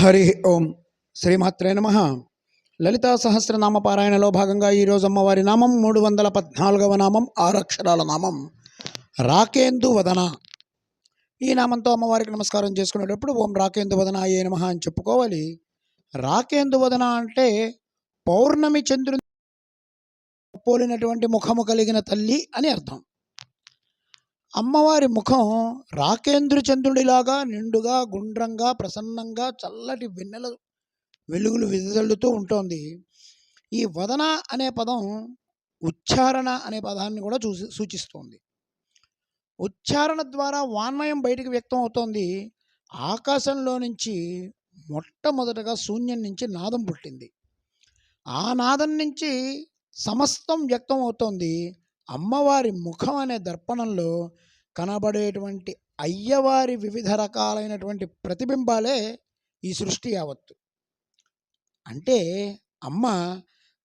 హరి ఓం శ్రీమాత్రే నమ. లలితా సహస్రనామ పారాయణలో భాగంగా ఈరోజు అమ్మవారి నామం మూడు వందల పద్నాలుగవ నామం ఆరక్షరాల నామం. రాకేందు వదన. ఈ నామంతో అమ్మవారికి నమస్కారం చేసుకునేటప్పుడు ఓం రాకేందు వదన ఏ నమ అని చెప్పుకోవాలి. రాకేందు వదన అంటే పౌర్ణమి చంద్రుని పోలినటువంటి ముఖము కలిగిన తల్లి అని అర్థం. అమ్మవారి ముఖం రాకేంద్ర చంద్రుడిలాగా నిండుగా గుండ్రంగా ప్రసన్నంగా చల్లటి వెన్నెల వెలుగులు విదజల్లుతూ ఉంటుంది. ఈ వదన అనే పదం ఉచ్చారణ అనే పదాన్ని కూడా చూసి సూచిస్తోంది. ఉచ్చారణ ద్వారా వాన్మయం బయటికి వ్యక్తం అవుతోంది. ఆకాశంలో నుంచి మొట్టమొదటగా శూన్యం నుంచి నాదం పుట్టింది. ఆ నాదం నుంచి సమస్తం వ్యక్తం అవుతోంది. అమ్మవారి ముఖం అనే దర్పణంలో కనబడేటువంటి అయ్యవారి వివిధ రకాలైనటువంటి ప్రతిబింబాలే ఈ సృష్టి యావత్తు. అంటే అమ్మ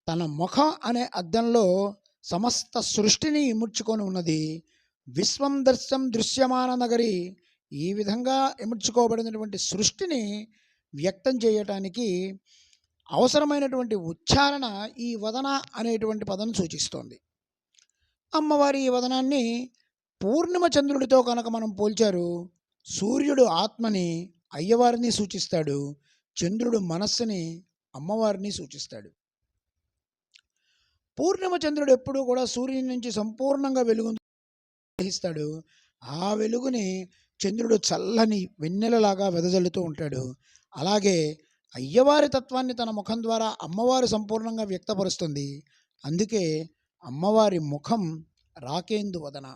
తన ముఖం అనే అద్దంలో సమస్త సృష్టిని ఇముడ్చుకొని ఉన్నది. విశ్వం దర్శం దృశ్యమాన నగరి ఈ విధంగా ఇముడ్చుకోబడినటువంటి సృష్టిని వ్యక్తం చేయటానికి అవసరమైనటువంటి ఉచ్చారణ ఈ వదన అనేటువంటి పదం సూచిస్తోంది. అమ్మవారి ఈ వదనాన్ని పూర్ణిమ చంద్రుడితో కనుక మనం పోల్చారు సూర్యుడు ఆత్మని అయ్యవారిని సూచిస్తాడు చంద్రుడు మనస్సుని అమ్మవారిని సూచిస్తాడు. పూర్ణిమ చంద్రుడు ఎప్పుడూ కూడా సూర్యుని నుంచి సంపూర్ణంగా వెలుగు గ్రహిస్తాడు. ఆ వెలుగుని చంద్రుడు చల్లని వెన్నెలలాగా వెదజల్లుతూ ఉంటాడు. అలాగే అయ్యవారి తత్వాన్ని తన ముఖం ద్వారా అమ్మవారు సంపూర్ణంగా వ్యక్తపరుస్తుంది. అందుకే అమ్మవారి ముఖం రాకేందు వదన.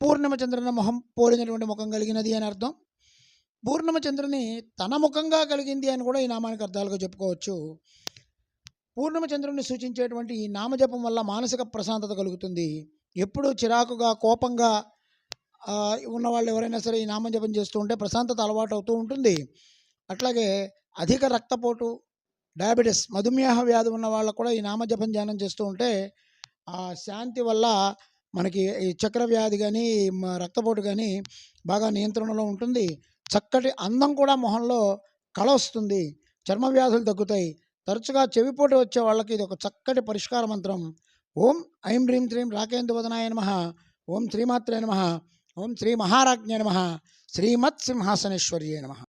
పూర్ణిమ చంద్రుని ముఖం పోలినటువంటి ముఖం కలిగినది అని అర్థం. పూర్ణిమ చంద్రుని తన ముఖంగా కలిగింది అని కూడా ఈ నామానికి అర్థాలుగా చెప్పుకోవచ్చు. పూర్ణిమ చంద్రుని సూచించేటువంటి ఈ నామజపం వల్ల మానసిక ప్రశాంతత కలుగుతుంది. ఎప్పుడు చిరాకుగా కోపంగా ఉన్న వాళ్ళు ఎవరైనా సరే ఈ నామజపం చేస్తూ ఉంటే ప్రశాంతత అలవాటు అవుతూ ఉంటుంది. అట్లాగే అధిక రక్తపోటు డయాబెటీస్ మధుమేహ వ్యాధి ఉన్న వాళ్ళకు కూడా ఈ నామజపం ధ్యానం చేస్తూ ఉంటే ఆ శాంతి వల్ల మనకి ఈ చక్రవ్యాధి కానీ రక్తపోటు కానీ బాగా నియంత్రణలో ఉంటుంది. చక్కటి అందం కూడా మొహంలో కళ వస్తుంది చర్మ వ్యాధులు తగ్గుతాయి. తరచుగా చెవిపోటు వచ్చే వాళ్ళకి ఇది ఒక చక్కటి పరిష్కార మంత్రం. ఓం ఐం హ్రీం శ్రీం రాకేంద్ర వదనాయ నమ. ఓం శ్రీమాత్రే నమ. ఓం శ్రీ మహారాజ్ఞ నమ. శ్రీమత్ సింహాసనేశ్వర్యే నమ.